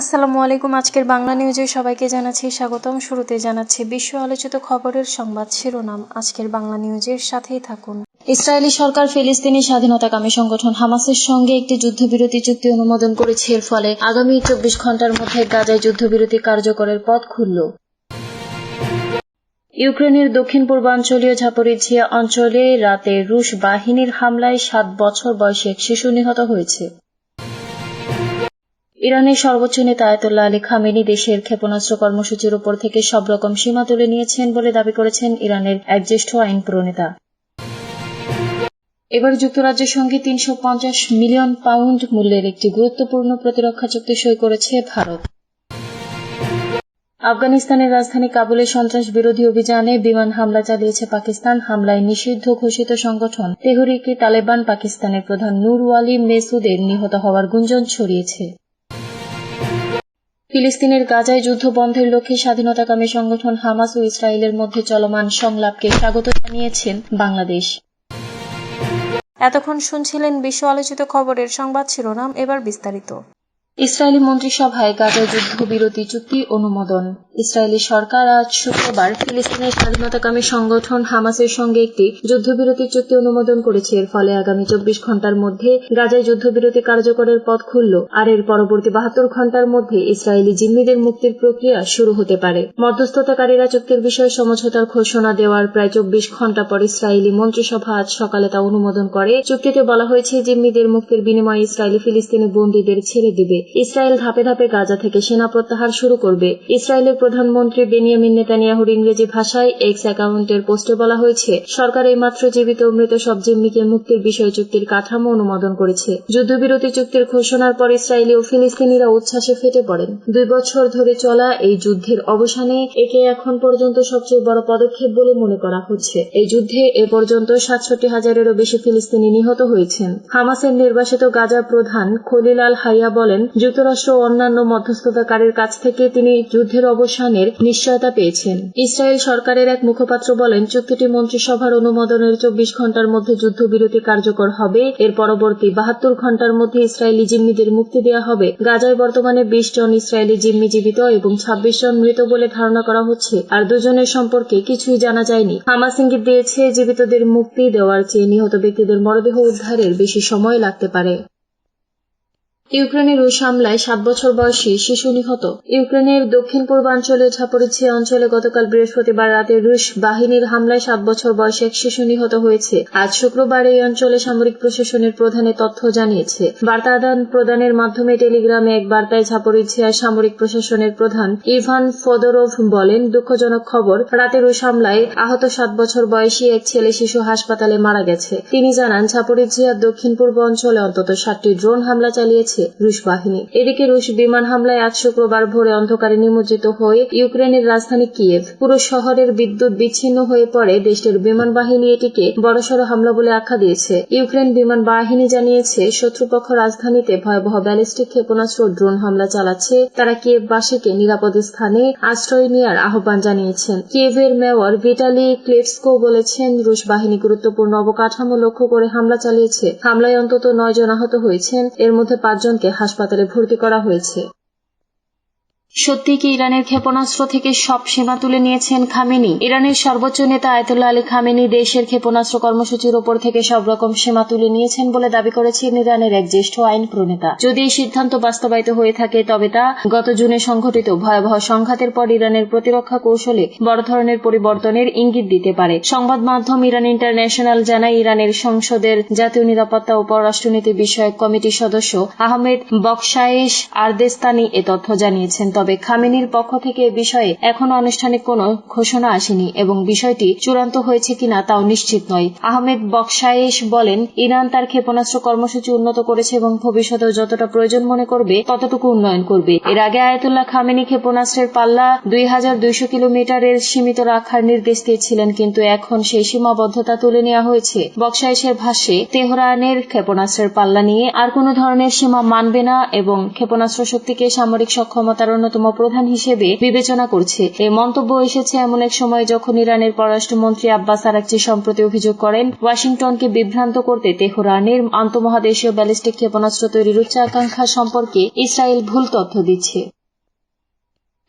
আসসালামু আলাইকুম, আজকের বাংলা নিউজে সবাইকে জানাচ্ছি স্বাগতম। শুরুতে জানাচ্ছি বিশ্ব আলোচিত খবরের সংবাদ শিরোনাম। আজকের বাংলা নিউজের সাথেই থাকুন। ইসরায়েলি সরকার ফিলিস্তিনি স্বাধীনতাকামী সংগঠন হামাসের সঙ্গে একটি যুদ্ধবিরতি চুক্তি অনুমোদন করেছে। এর ফলে আগামী চব্বিশ ঘণ্টার মধ্যে গাজায় যুদ্ধবিরতি কার্যকরের পথ খুলল। ইউক্রেনের দক্ষিণ পূর্বাঞ্চলীয় ঝাপরিঝিয়া অঞ্চলে রাতে রুশ বাহিনীর হামলায় সাত বছর বয়সী এক শিশু নিহত হয়েছে। ইরানের সর্বোচ্চ নেতা আয়তুল্লাহ আলী খামেনি দেশের ক্ষেপণাস্ত্র কর্মসূচির উপর থেকে সব রকম সীমা তুলে নিয়েছেন বলে দাবি করেছেন ইরানের এক জ্যেষ্ঠ আইন প্রণেতা। এবার যুক্তরাজ্যের সঙ্গে তিনশো পঞ্চাশ মিলিয়ন পাউন্ড মূল্যের একটি গুরুত্বপূর্ণ প্রতিরক্ষা চুক্তি সই করেছে ভারত। আফগানিস্তানের রাজধানী কাবুলে সন্ত্রাস বিরোধী অভিযানে বিমান হামলা চালিয়েছে পাকিস্তান। হামলায় নিষিদ্ধ ঘোষিত সংগঠন তেহরিকি তালেবান পাকিস্তানের প্রধান নূর ওয়ালি মেসুদের নিহত হওয়ার গুঞ্জন ছড়িয়েছে। ফিলিস্তিনের গাজায় যুদ্ধ বন্ধের লক্ষ্যে স্বাধীনতাকামী সংগঠন হামাস ও ইসরায়েলের মধ্যে চলমান সংলাপকে স্বাগত জানিয়েছেন বাংলাদেশ। এতক্ষণ শুনছিলেন বিশ্ব আলোচিত খবরের সংবাদ শিরোনাম, এবার বিস্তারিত। ইসরায়েলি মন্ত্রিসভায় গাজায় যুদ্ধবিরতি চুক্তি অনুমোদন। ইসরায়েলি সরকার আজ শুক্রবার ফিলিস্তিনের স্বাধীনতাকামী সংগঠন হামাসের সঙ্গে একটি যুদ্ধবিরতি চুক্তি অনুমোদন করেছে। এর ফলে আগামী চব্বিশ ঘণ্টার মধ্যে গাজায় যুদ্ধবিরতি কার্যকরের পথ খুলল। আর এর পরবর্তী বাহাত্তর ঘণ্টার মধ্যে ইসরায়েলি জিম্মিদের মুক্তির প্রক্রিয়া শুরু হতে পারে। মধ্যস্থতাকারীরা চুক্তির বিষয়ে সমঝোতার ঘোষণা দেওয়ার প্রায় চব্বিশ ঘণ্টা পর ইসরায়েলি মন্ত্রিসভা আজ সকালে তা অনুমোদন করে। চুক্তিতে বলা হয়েছে, জিম্মিদের মুক্তির বিনিময়ে ইসরায়েলি ফিলিস্তিনি বন্দীদের ছেড়ে দিবে। ইসরায়েল ধাপে ধাপে গাজা থেকে সেনা প্রত্যাহার শুরু করবে। ইসরায়েলের প্রধানমন্ত্রী বেনিয়ামিন নেতানিয়াহুর ইংরেজি ভাষায় এক্স অ্যাকাউন্টের পোস্টে বলা হয়েছে, সরকার এইমাত্র জীবিত মৃত সব জিম্মিকে মুক্তির বিষয়ে চুক্তির কাঠামো অনুমোদন করেছে। যুদ্ধবিরতি চুক্তির ঘোষণার পর ইসরায়েলি ও ফিলিস্তিনিরা উচ্ছ্বাসে ফেটে পড়েন। দুই বছর ধরে চলা এই যুদ্ধের অবসানে একে এখন পর্যন্ত সবচেয়ে বড় পদক্ষেপ বলে মনে করা হচ্ছে। এই যুদ্ধে এ পর্যন্ত সাতষট্টি হাজারেরও বেশি ফিলিস্তিনি নিহত হয়েছেন। হামাসের নির্বাসিত গাজা প্রধান খলিল আল হাইয়া বলেন যুক্তরাষ্ট্র ও অন্যান্য মধ্যস্থতাকারীর কাছ থেকে তিনি যুদ্ধের অবসানের নিশ্চয়তা পেয়েছেন। ইসরায়েল সরকারের এক মুখপাত্র বলেন, চুক্তিটি মন্ত্রিসভার অনুমোদনের চব্বিশ ঘণ্টার মধ্যে যুদ্ধবিরতি কার্যকর হবে। এর পরবর্তী বাহাত্তর ঘণ্টার মধ্যে ইসরায়েলি জিম্মিদের মুক্তি দেওয়া হবে। গাজায় বর্তমানে বিশ জন ইসরায়েলি জিম্মি জীবিত এবং ছাব্বিশ জন মৃত বলে ধারণা করা হচ্ছে, আর দুজনের সম্পর্কে কিছুই জানা যায়নি। হামাস ইঙ্গিত দিয়েছে, জীবিতদের মুক্তি দেওয়ার চেয়ে নিহত ব্যক্তিদের মরদেহ উদ্ধারের বেশি সময় লাগতে পারে। ইউক্রেনের রুশ হামলায় সাত বছর বয়সী শিশু নিহত। ইউক্রেনের দক্ষিণ পূর্বাঞ্চলে ঝাপরিছিয়া অঞ্চলে গতকাল বৃহস্পতিবার রাতে রুশ বাহিনীর হামলায় সাত বছর বয়সী এক শিশু নিহত হয়েছে। আজ শুক্রবার এই অঞ্চলে সামরিক প্রশাসনের প্রধানে তথ্য জানিয়েছে। বার্তা আদান প্রদানের মাধ্যমে টেলিগ্রামে এক বার্তায় ঝাপরিছিয়ার সামরিক প্রশাসনের প্রধান ইভান ফোদরভ বলেন, দুঃখজনক খবর রাতে রুশ হামলায় আহত সাত বছর বয়সী এক ছেলে শিশু হাসপাতালে মারা গেছে। তিনি জানান ঝাপরিছিয়ার দক্ষিণ পূর্ব অঞ্চলে অন্তত সাতটি ড্রোন হামলা চালিয়েছে। রুশ বাহিনী। এদিকে রুশ বিমান হামলায় আজ শুক্রবার ভোরে অন্ধকারে নিমজ্জিত হয়ে ইউক্রেনের রাজধানী কিয়েভ পুরো শহরের বিদ্যুৎ বিচ্ছিন্ন হয়ে পড়ে। দেশটির বিমান বাহিনী এটিকে বড়সড় হামলা বলে আখ্যা দিয়েছে। ইউক্রেন বিমান বাহিনী জানিয়েছে, শত্রুপক্ষ রাজধানীতে ভয়াবহ ব্যালিস্টিক ক্ষেপণাস্ত্র ড্রোন হামলা চালাচ্ছে। তারা কিয়েভবাসীকে নিরাপদ স্থানে আশ্রয় নেওয়ার আহ্বান জানিয়েছেন। কিয়েভের মেয়র ভিটালি ক্লেটস্কো বলেছেন, রুশ বাহিনী গুরুত্বপূর্ণ অবকাঠামো লক্ষ্য করে হামলা চালিয়েছে। হামলায় অন্তত নয় জন আহত হয়েছেন। এর মধ্যে পাঁচজনকে হাসপাতালে ভর্তি করা হয়েছে। সত্যি কি ইরানের ক্ষেপণাস্ত্র থেকে সব সীমা তুলে নিয়েছেন খামেনি? ইরানের সর্বোচ্চ নেতা আয়তুল্লাহ আলী খামেনি দেশের ক্ষেপণাস্ত্র কর্মসূচির ওপর থেকে সব রকম সীমা তুলে নিয়েছেন বলে দাবি করেছেন ইরানের এক জ্যেষ্ঠ আইন প্রণেতা। যদি এই সিদ্ধান্ত বাস্তবায়িত হয়ে থাকে, তবে তা গত জুনে সংঘটিত ভয়াবহ সংঘাতের পর ইরানের প্রতিরক্ষা কৌশলে বড় ধরনের পরিবর্তনের ইঙ্গিত দিতে পারে। সংবাদ মাধ্যম ইরান ইন্টারন্যাশনাল জানায়, ইরানের সংসদের জাতীয় নিরাপত্তা ও পররাষ্ট্রনীতি বিষয়ক কমিটির সদস্য আহমেদ বকশায়েশ আরদেস্তানি এ তথ্য জানিয়েছেন। তবে খামেনির পক্ষ থেকে এ বিষয়ে এখনও আনুষ্ঠানিক কোনো ঘোষণা আসেনি এবং বিষয়টি চূড়ান্ত হয়েছে কিনা তাও নিশ্চিত নয়। আহমেদ বকশায়েশ বলেন, ইরান তার ক্ষেপণাস্ত্র কর্মসূচি উন্নত করেছে এবং ভবিষ্যতেও যতটা প্রয়োজন মনে করবে, ততটুকু উন্নয়ন করবে। এর আগে আয়াতুল্লাহ খামেনি ক্ষেপণাস্ত্রের পাল্লা দুই হাজার দুইশো কিলোমিটারের সীমিত রাখার নির্দেশ দিয়েছিলেন, কিন্তু এখন সেই সীমাবদ্ধতা তুলে নেওয়া হয়েছে। বকশায়েশের ভাষ্যে, তেহরানের ক্ষেপণাস্ত্রের পাল্লা নিয়ে আর কোনো ধরনের সীমা মানবে না এবং ক্ষেপণাস্ত্র শক্তিকে সামরিক সক্ষমতার অন্য অন্যতম প্রধান হিসেবে বিবেচনা করছে। এই মন্তব্য এসেছে এমন এক সময় যখন ইরানের পররাষ্ট্রমন্ত্রী আব্বাস আরাকচি সম্প্রতি অভিযোগ করেন, ওয়াশিংটনকে বিভ্রান্ত করতে তেহরানের আন্তঃমহাদেশীয় ব্যালিস্টিক ক্ষেপণাস্ত্র তৈরির উচ্চাকাঙ্ক্ষা সম্পর্কে ইসরায়েল ভুল তথ্য দিচ্ছে।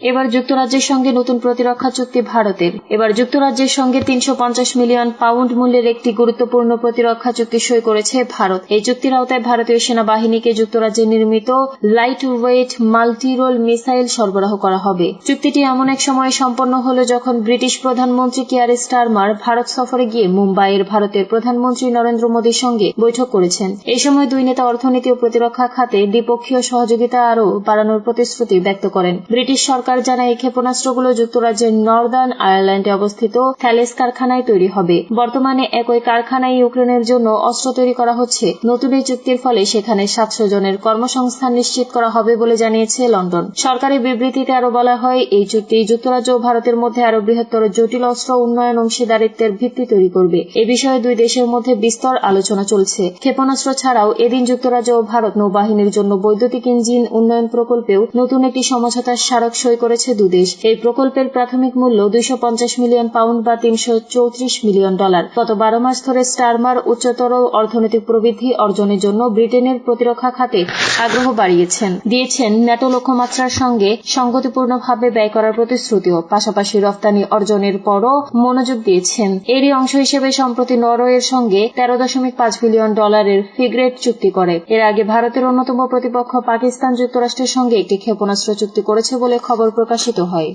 এবার যুক্তরাজ্যের সঙ্গে নতুন প্রতিরক্ষা চুক্তি ভারতের। এবার যুক্তরাজ্যের সঙ্গে তিনশো পঞ্চাশ মিলিয়ন পাউন্ড মূল্যের একটি গুরুত্বপূর্ণ প্রতিরক্ষা চুক্তি সই করেছে ভারত। এই চুক্তির আওতায় ভারতীয় সেনাবাহিনীকে যুক্তরাজ্যে নির্মিত লাইট ওয়েট মাল্টিরোল মিসাইল সরবরাহ করা হবে। চুক্তিটি এমন এক সময়ে সম্পন্ন হল যখন ব্রিটিশ প্রধানমন্ত্রী কেয়ার স্টারমার ভারত সফরে গিয়ে মুম্বাইয়ের ভারতের প্রধানমন্ত্রী নরেন্দ্র মোদীর সঙ্গে বৈঠক করেছেন। এই সময় দুই নেতা অর্থনীতি ও প্রতিরক্ষা খাতে দ্বিপক্ষীয় সহযোগিতা আরও বাড়ানোর প্রতিশ্রুতি ব্যক্ত করেন। ব্রিটিশ সরকার সরকার জানায়, এই ক্ষেপণাস্ত্রগুলো যুক্তরাজ্যের নর্দার্ন আয়ারল্যান্ডে অবস্থিত থ্যালেস কারখানায় তৈরি হবে। বর্তমানে একই কারখানায় ইউক্রেনের জন্য অস্ত্র তৈরি করা হচ্ছে। নতুন এই চুক্তির ফলে সেখানে সাতশো জনের কর্মসংস্থান নিশ্চিত করা হবে বলে জানিয়েছে লন্ডন। সরকারি বিবৃতিতে আরও বলা হয়, এই চুক্তি যুক্তরাজ্য ও ভারতের মধ্যে আরও বৃহত্তর জটিল অস্ত্র উন্নয়ন অংশীদারিত্বের ভিত্তি তৈরি করবে। এ বিষয়ে দুই দেশের মধ্যে বিস্তর আলোচনা চলছে। ক্ষেপণাস্ত্র ছাড়াও এদিন যুক্তরাজ্য ও ভারত নৌবাহিনীর জন্য বৈদ্যুতিক ইঞ্জিন উন্নয়ন প্রকল্পেও নতুন একটি সমঝোতার স্মারক সই করেছে দুদেশ। এই প্রকল্পের প্রাথমিক মূল্য দুইশো পঞ্চাশ মিলিয়ন পাউন্ড বা তিনশো চৌত্রিশ মিলিয়ন ডলার। গত বারো মাস ধরে স্টারমার উচ্চতর অর্থনৈতিক প্রবৃদ্ধি অর্জনের জন্য ব্রিটেনের প্রতিরক্ষা খাতে আগ্রহ বাড়িয়েছেন। দিয়েছেন, ন্যাটো লক্ষ্যমাত্রার সঙ্গে সঙ্গতিপূর্ণভাবে ব্যয় করার প্রতিশ্রুতিও, পাশাপাশি রপ্তানি অর্জনের পরও মনোযোগ দিয়েছেন। এরই অংশ হিসেবে সম্প্রতি নরওয়ের সঙ্গে তেরো দশমিক পাঁচ বিলিয়ন ডলারের ফিগ্রেট চুক্তি করে। এর আগে ভারতের অন্যতম প্রতিপক্ষ পাকিস্তান যুক্তরাষ্ট্রের সঙ্গে একটি ক্ষেপণাস্ত্র চুক্তি করেছে বলে খবর প্রকাশিত হয়।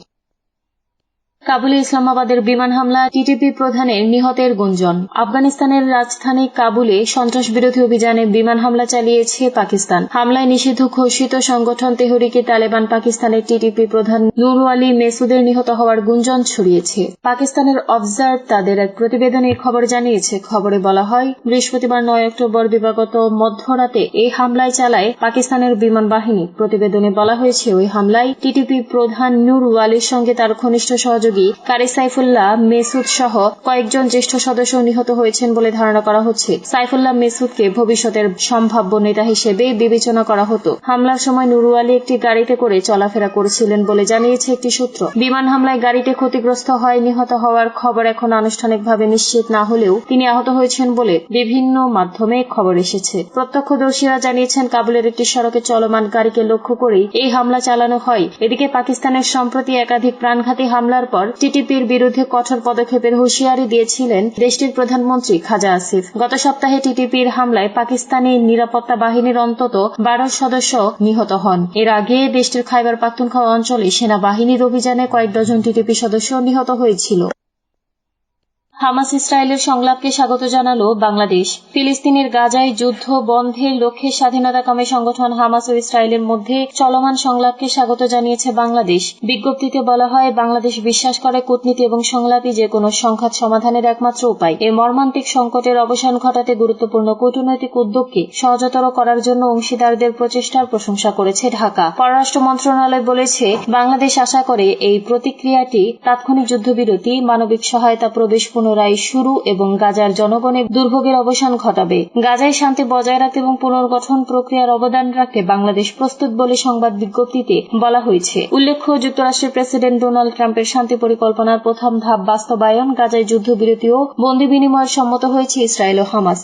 কাবুলে ইসলামাবাদের বিমান হামলা টিটিপি প্রধানের নিহতের গুঞ্জন। আফগানিস্তানের রাজধানী কাবুলে সন্ত্রাস বিরোধী অভিযানে বিমান হামলা চালিয়েছে পাকিস্তান। হামলায় নিষিদ্ধ ঘোষিত সংগঠন তেহরিকে তালেবান পাকিস্তানের টিটিপি প্রধান নুর আলী মেসুদের নিহত হওয়ার গুঞ্জন ছড়িয়েছে। পাকিস্তানের অবজার্ভ তাদের এক প্রতিবেদনে খবর জানিয়েছে। খবরে বলা হয়, বৃহস্পতিবার নয় অক্টোবর দিবাগত মধ্যরাতে এই হামলায় চালায় পাকিস্তানের বিমান বাহিনী। প্রতিবেদনে বলা হয়েছে, ওই হামলায় টিটিপি প্রধান নুর ওয়ালির সঙ্গে তার ঘনিষ্ঠ সহযোগী সহযোগী কারি সাইফুল্লাহ মেসুদ সহ কয়েকজন জ্যেষ্ঠ সদস্য নিহত হয়েছেন বলে ধারণা করা হচ্ছে। সাইফুল্লাহ মেসুদকে ভবিষ্যতের সম্ভাব্য নেতা হিসেবে বিবেচনা করা হতো। হামলার সময় নুরু আলী একটি গাড়িতে করে চলাফেরা করেছিলেন বলে জানিয়েছে একটি সূত্র। বিমান হামলায় গাড়িতে ক্ষতিগ্রস্ত হয়, নিহত হওয়ার খবর এখন আনুষ্ঠানিকভাবে নিশ্চিত না হলেও তিনি আহত হয়েছেন বলে বিভিন্ন মাধ্যমে খবর এসেছে। প্রত্যক্ষদর্শীরা জানিয়েছেন, কাবুলের একটি সড়কে চলমান গাড়িকে লক্ষ্য করেই এই হামলা চালানো হয়। এদিকে পাকিস্তানের সম্প্রতি একাধিক প্রাণঘাতী হামলার পর টিটিপির বিরুদ্ধে কঠোর পদক্ষেপের হুঁশিয়ারি দিয়েছিলেন দেশটির প্রধানমন্ত্রী খাজা আসিফ। গত সপ্তাহে টিটিপির হামলায় পাকিস্তানি নিরাপত্তা বাহিনীর অন্তত বারো সদস্য নিহত হন। এর আগে দেশটির খাইবার পাখতুনখাওয়া অঞ্চলে সেনাবাহিনীর অভিযানে কয়েক ডজন টিটিপি সদস্য নিহত হয়েছিল। হামাস ইসরায়েলের সংলাপকে স্বাগত জানালো বাংলাদেশ। ফিলিস্তিনের গাজায় যুদ্ধ বন্ধের লক্ষ্যে স্বাধীনতাকামী সংগঠন হামাস ও ইসরায়েলের মধ্যে চলমান সংলাপকে স্বাগত জানিয়েছে বাংলাদেশ। বিজ্ঞপ্তিতে বলা হয়, বাংলাদেশ বিশ্বাস করে কূটনীতি এবং সংলাপই যে কোনো সংঘাত সমাধানের একমাত্র উপায়। এই মর্মান্তিক সংকটের অবসান ঘটাতে গুরুত্বপূর্ণ কূটনৈতিক উদ্যোগকে সহজতর করার জন্য অংশীদারদের প্রচেষ্টার প্রশংসা করেছে ঢাকা। পররাষ্ট্র মন্ত্রণালয় বলেছে, বাংলাদেশ আশা করে এই প্রতিক্রিয়াটি তাৎক্ষণিক যুদ্ধবিরতি, মানবিক সহায়তা প্রবেশ পুনরায় শুরু এবং গাজার জনগণের দুর্ভোগের অবসান ঘটাবে। গাজায় শান্তি বজায় রাখতে এবং পুনর্গঠন প্রক্রিয়ার অবদান রাখতে বাংলাদেশ প্রস্তুত বলে সংবাদ বিজ্ঞপ্তিতে বলা হয়েছে। উল্লেখ্য, যুক্তরাষ্ট্রের প্রেসিডেন্ট ডোনাল্ড ট্রাম্পের শান্তি পরিকল্পনার প্রথম ধাপ বাস্তবায়ন গাজায় যুদ্ধবিরতি ও বন্দি বিনিময়ের সম্মত হয়েছে ইসরায়েল ও হামাস।